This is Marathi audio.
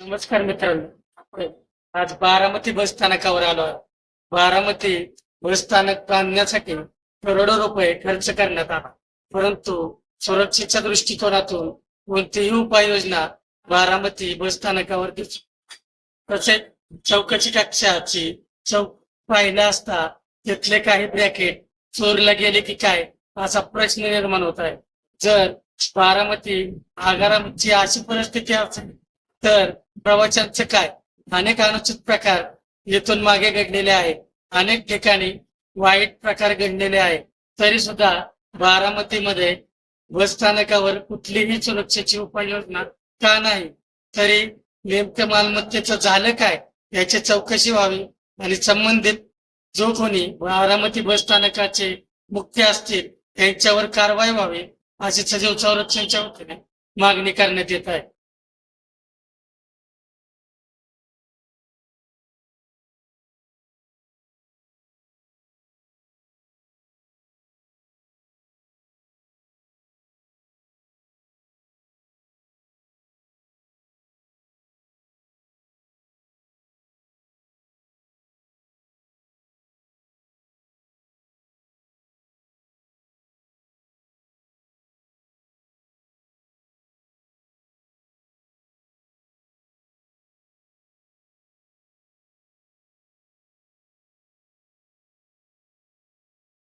नमस्कार मित्रांनो. आपण आज बारामती बस स्थानकावर आलो आहे बारामती बस स्थानक बांधण्यासाठी करोडो रुपये खर्च करण्यात आला. परंतु सुरक्षेच्या दृष्टिकोनातून कोणतीही उपाययोजना बारामती बस स्थानकावर दिसली तसेच चौकशी कक्षाची चौक पाहिला असता तिथले काही ब्रॅकेट चोरला गेले की काय असा प्रश्न निर्माण होत आहे. जर बारामती आगाराची अशी परिस्थिती असेल तर प्रवचनचं काय? अनेक अनुचित प्रकार येथून मागे घडलेले आहेत. अनेक ठिकाणी वाईट प्रकार घडलेले आहेत. तरी सुद्धा बारामतीमध्ये बस स्थानकावर कुठलीही सुरक्षेची उपाययोजना का नाही? तरी नेमकं मालमत्तेचं झालं काय? याची चौकशी व्हावी आणि संबंधित जो कोणी बारामती बस स्थानकाचे मुख्य असतील त्यांच्यावर कारवाई व्हावी अशी सजीव संरक्षणच्या वतीने मागणी करण्यात येत आहे.